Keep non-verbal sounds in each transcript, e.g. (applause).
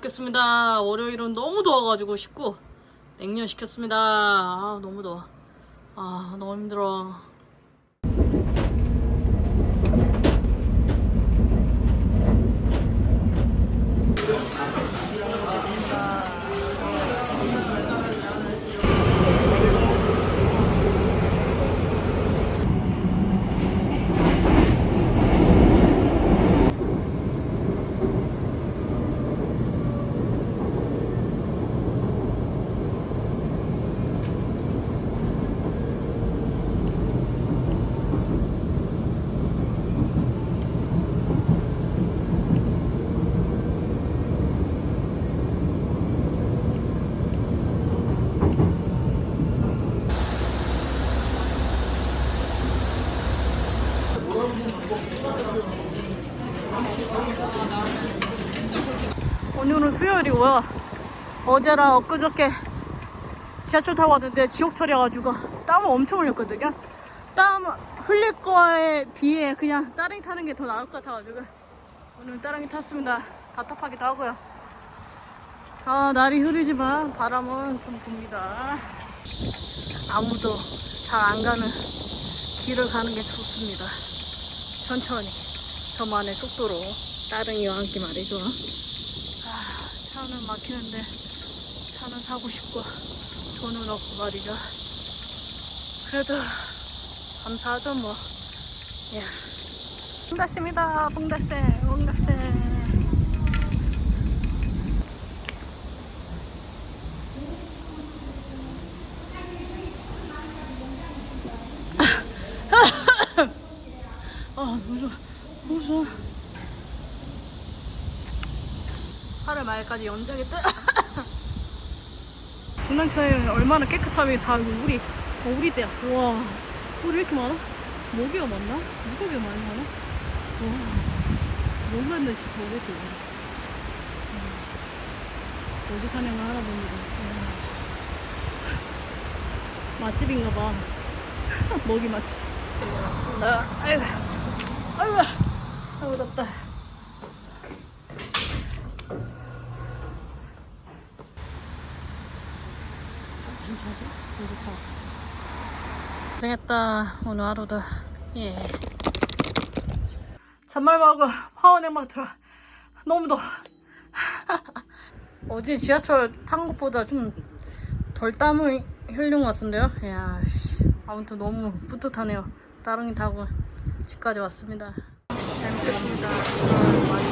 시켰습니다. 월요일은 너무 더워가지고 식구 냉면 시켰습니다. 아 너무 더워. 아 너무 힘들어. 오늘은 수요일이고요. 어제랑 엊그저께 지하철 타고 왔는데 지옥철이어가지고 땀을 엄청 흘렸거든요. 땀 흘릴 거에 비해 그냥 따릉이 타는 게 더 나을 것 같아가지고 오늘 따릉이 탔습니다. 답답하기도 하고요. 아 날이 흐리지만 바람은 좀 붑니다. 아무도 잘 안 가는 길을 가는 게 좋습니다. 천천히 저만의 속도로 따릉이와 함께 말이죠. 아, 차는 막히는데 차는 사고 싶고 돈은 없고 말이죠. 그래도 감사하죠 뭐. 예. 봉다씨입니다. 봉다씨, 봉다씨. 아, 너무 좋아. 너무 좋아. 8월 말까지 연장했다. (laughs) 중랑차에 얼마나 깨끗하면 다 우리, 어, 우리 때야. 와, 우리 왜 이렇게 많아? 모기가 많나? 물고기가 많이 많아? 와, 너무 많네, 진짜. 모기가. 모기 사냥을 하나 봅니다. 와. 맛집인가 봐. (laughs) 먹이 맛집. 맞습니다. 아이고, 아이고, 아이고, 덥다. 고생했다 오늘 하루도. 예. 잔말하고 파워넥막 들어. 너무 더워 (laughs) 어제 지하철 탄 것보다 좀 덜 땀을 흘린 것 같은데요? 씨. 아무튼 너무 뿌듯하네요. 따릉이 타고 집까지 왔습니다. 잘 먹겠습니다. 아, 많이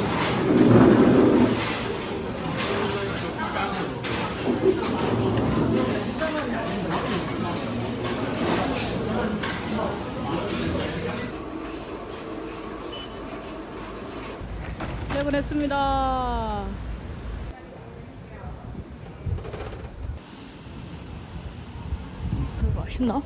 퇴근했습니다. 맛있나?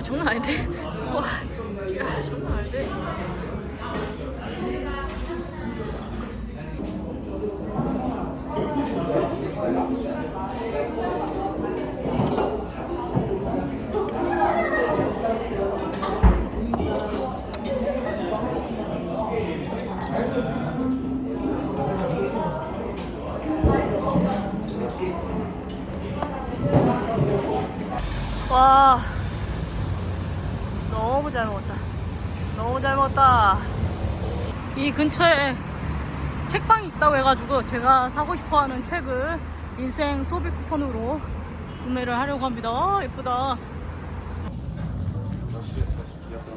와 장난 아닌데? (laughs) 와 근처에 책방이 있다고 해가지고 제가 사고 싶어 하는 책을 인생 소비 쿠폰으로 구매를 하려고 합니다. 아, 예쁘다.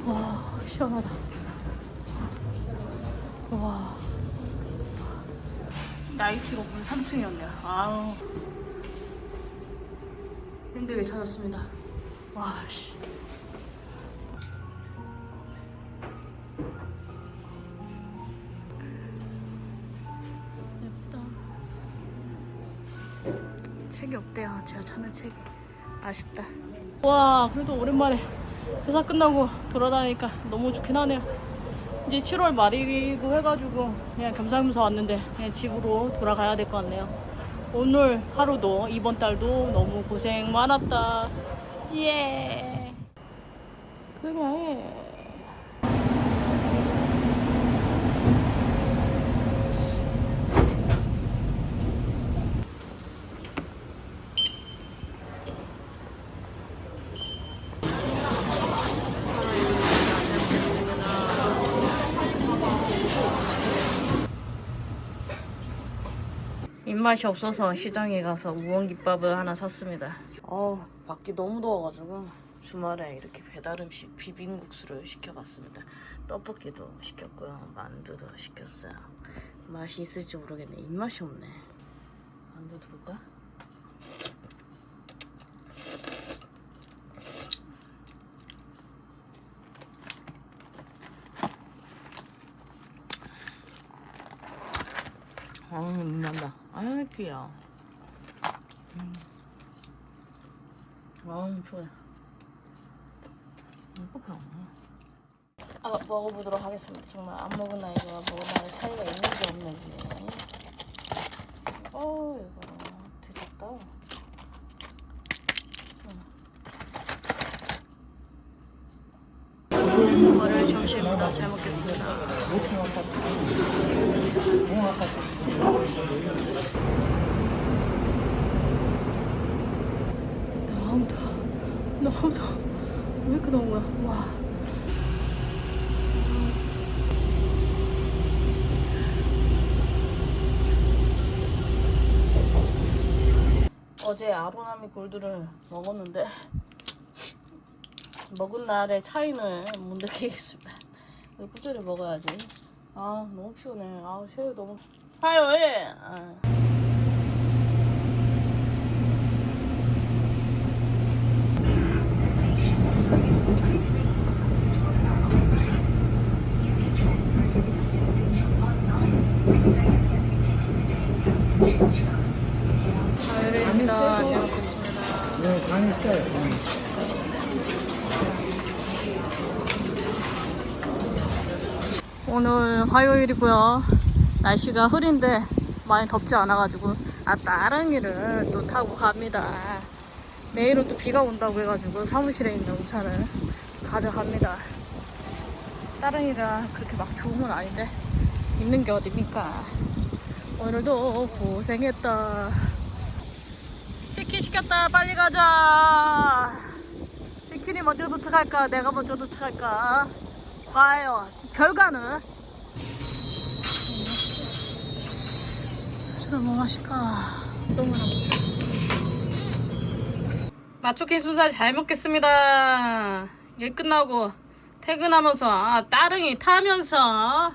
와, 시원하다. 와. 나이키로 문 3층이었네요. 아우. 힘들게 찾았습니다. 와, 씨. 책이 없대요. 제가 찾는 책이. 아쉽다. 와, 그래도 오랜만에 회사 끝나고 돌아다니니까 너무 좋긴 하네요. 이제 7월 말이기도 해가지고 그냥 겸사겸사 왔는데 그냥 집으로 돌아가야 될 것 같네요. 오늘 하루도 이번 달도 너무 고생 많았다. 예. 그래. 입맛이 없어서 시장에 가서 우엉김밥을 하나 샀습니다. 어, 밖이 너무 더워가지고 주말에 이렇게 배달 음식 비빔국수를 시켜봤습니다. 떡볶이도 시켰고요, 만두도 시켰어요. 맛이 있을지 모르겠네. 입맛이 없네. 만두도 볼까? 아, 못 난다. 아유, 귀여워. 음. 이거 봐. 아, 먹어보도록 하겠습니다. 정말 안 먹은 아이와 먹은 아이 차이가 있는지 없는지. 너무 더워. 왜 이렇게 더운 거야? 와. 어제 아로나미 골드를 먹었는데 먹은 날의 차이는 못 느끼겠습니다. 이거 꾸준히 먹어야지. 아 너무 피곤해. 아 새우 너무 화요일. 아. 화요일입니다. 잘 먹겠습니다. 오늘 화요일이고요. 날씨가 흐린데 많이 덥지 않아가지고 아 따릉이를 또 타고 갑니다. 내일은 또 비가 온다고 해가지고 사무실에 있는 우산을 가져갑니다. 따릉이가 그렇게 막 좋은 건 아닌데 입는 게 어딥니까? 오늘도 고생했다. 치킨 시켰다. 빨리 가자. 치킨이 먼저 도착할까? 내가 먼저 도착할까? 과연 결과는 저뭐 마실까? 너무나 먹자. 마초케 순살 잘 먹겠습니다. 일 끝나고 퇴근하면서 아, 따릉이 타면서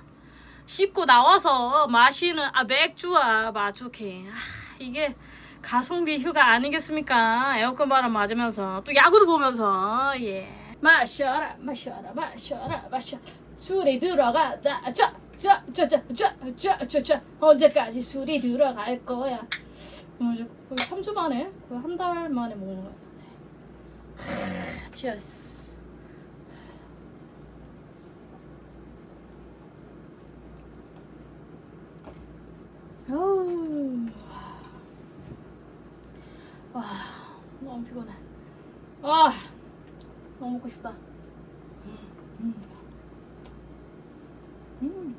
씻고 나와서 마시는 아 맥주와 마주킹 아, 이게 가성비 휴가 아니겠습니까? 에어컨 바람 맞으면서 또 야구도 보면서 예 마셔라 마셔라 마셔라 마셔 술이 들어가다 쫙쫙쫙쫙쫙쫙쫙 언제까지 술이 들어갈 거야? 어, 거의 3주 만에 거의 한 달 만에 먹는 거야. 치얼스. 와, 너무 피곤해. 아, 너무 먹고 싶다. 음. 음.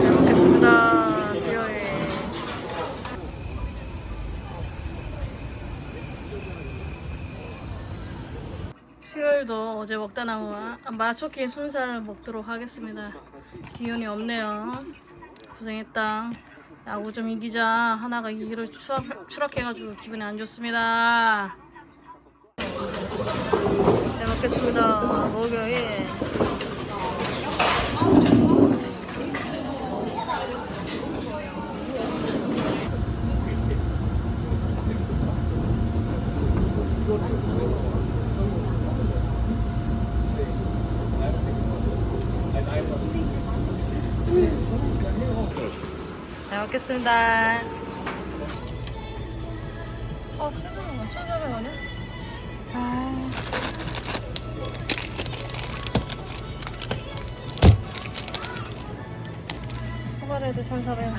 잘 먹겠습니다. 수요일. 수요일도 어제 먹다 남은 마초키 순살 먹도록 하겠습니다. 기운이 없네요. 고생했다. 야구 좀 이기자. 하나가 이기로 추락, 추락해가지고 기분이 안 좋습니다. 잘 먹겠습니다. 목요일. 잘 먹겠습니다. 어, 수저는 수저는 거네? 아. 초콜릿 1,400원.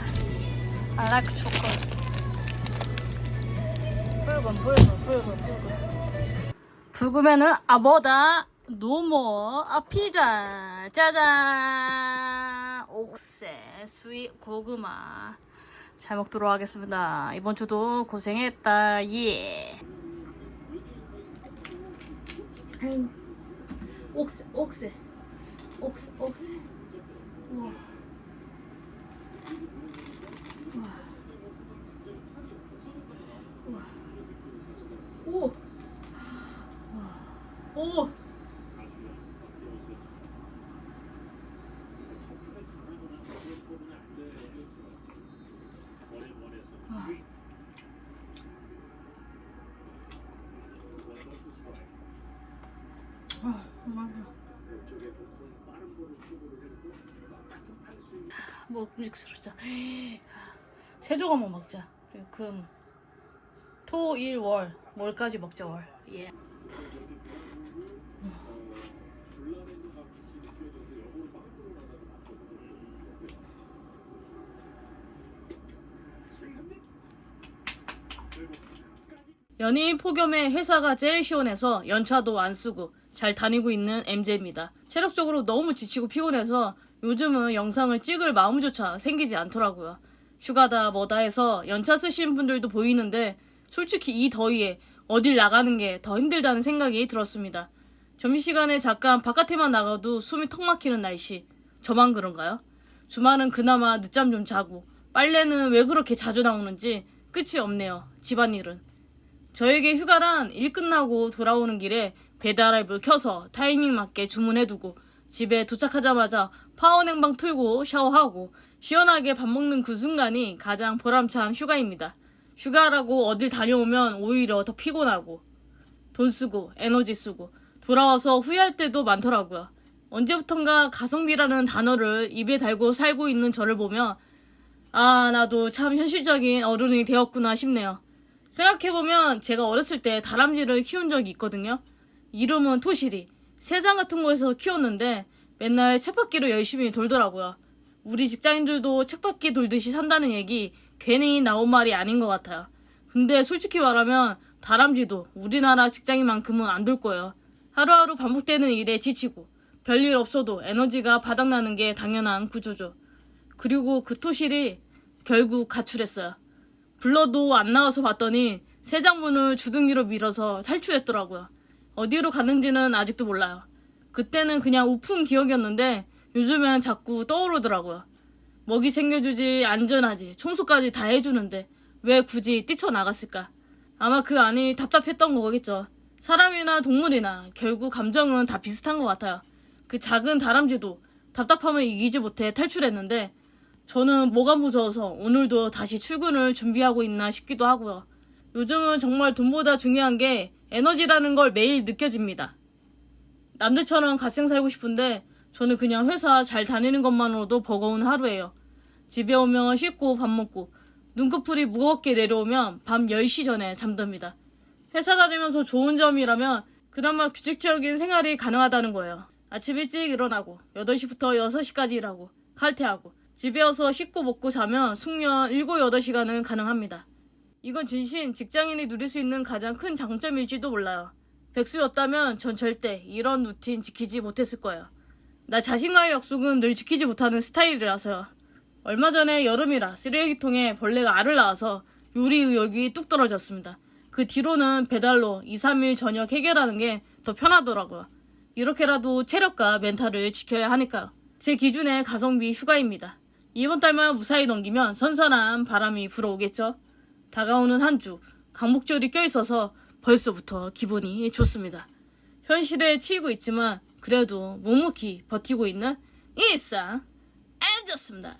I like chocolate. 붉은, 붉은, 붉은, 붉은. 붉으면은 아 뭐다? 노모 아 피자 짜잔 옥새 스윗 고구마. 잘 먹도록 하겠습니다. 이번 주도 고생했다. 예. 옥새 옥새. 옥새 옥새. 우와. 우와. 우와. 오. 오. 아, 맛있어. 뭐 금식스럽자. 세 조각만 먹자. 그리고 금, 토, 일, 월. 월까지 먹자 월. 예. 연예인 폭염에 회사가 제일 시원해서 연차도 안 쓰고 잘 다니고 있는 MJ입니다. 체력적으로 너무 지치고 피곤해서 요즘은 영상을 찍을 마음조차 생기지 않더라고요. 휴가다 뭐다 해서 연차 쓰신 분들도 보이는데 솔직히 이 더위에 어딜 나가는 게 더 힘들다는 생각이 들었습니다. 점심시간에 잠깐 바깥에만 나가도 숨이 턱 막히는 날씨. 저만 그런가요? 주말은 그나마 늦잠 좀 자고 빨래는 왜 그렇게 자주 나오는지 끝이 없네요. 집안일은. 저에게 휴가란 일 끝나고 돌아오는 길에 배달앱을 켜서 타이밍 맞게 주문해두고 집에 도착하자마자 파워냉방 틀고 샤워하고 시원하게 밥 먹는 그 순간이 가장 보람찬 휴가입니다. 휴가라고 어딜 다녀오면 오히려 더 피곤하고 돈 쓰고 에너지 쓰고 돌아와서 후회할 때도 많더라고요. 언제부턴가 가성비라는 단어를 입에 달고 살고 있는 저를 보며 아 나도 참 현실적인 어른이 되었구나 싶네요. 생각해보면 제가 어렸을 때 다람쥐를 키운 적이 있거든요. 이름은 토실이. 세상 같은 곳에서 키웠는데 맨날 쳇바퀴로 열심히 돌더라고요. 우리 직장인들도 쳇바퀴 돌듯이 산다는 얘기 괜히 나온 말이 아닌 것 같아요. 근데 솔직히 말하면 다람쥐도 우리나라 직장인만큼은 안 돌 거예요. 하루하루 반복되는 일에 지치고 별일 없어도 에너지가 바닥나는 게 당연한 구조죠. 그리고 그 토실이 결국 가출했어요. 불러도 안 나와서 봤더니 새 장문을 주둥이로 밀어서 탈출했더라고요. 어디로 갔는지는 아직도 몰라요. 그때는 그냥 우픈 기억이었는데 요즘엔 자꾸 떠오르더라고요. 먹이 챙겨주지, 안전하지, 청소까지 다 해주는데 왜 굳이 뛰쳐나갔을까? 아마 그 안이 답답했던 거겠죠. 사람이나 동물이나 결국 감정은 다 비슷한 것 같아요. 그 작은 다람쥐도 답답함을 이기지 못해 탈출했는데 저는 뭐가 무서워서 오늘도 다시 출근을 준비하고 있나 싶기도 하고요. 요즘은 정말 돈보다 중요한 게 에너지라는 걸 매일 느껴집니다. 남들처럼 갓생 살고 싶은데 저는 그냥 회사 잘 다니는 것만으로도 버거운 하루예요. 집에 오면 씻고 밥 먹고 눈꺼풀이 무겁게 내려오면 밤 10시 전에 잠듭니다. 회사 다니면서 좋은 점이라면 그나마 규칙적인 생활이 가능하다는 거예요. 아침 일찍 일어나고 8시부터 6시까지 일하고 칼퇴하고 집에 와서 씻고 먹고 자면 숙면 7, 8시간은 가능합니다. 이건 진심 직장인이 누릴 수 있는 가장 큰 장점일지도 몰라요. 백수였다면 전 절대 이런 루틴 지키지 못했을 거예요. 나 자신과의 약속은 늘 지키지 못하는 스타일이라서요. 얼마 전에 여름이라 쓰레기통에 벌레가 알을 낳아서 요리 의욕이 뚝 떨어졌습니다. 그 뒤로는 배달로 2, 3일 저녁 해결하는 게 더 편하더라고요. 이렇게라도 체력과 멘탈을 지켜야 하니까요. 제 기준의 가성비 휴가입니다. 이번 달만 무사히 넘기면 선선한 바람이 불어오겠죠. 다가오는 한 주, 강목절이 껴있어서 벌써부터 기분이 좋습니다. 현실에 치이고 있지만 그래도 묵묵히 버티고 있는 일상 엔졌습니다.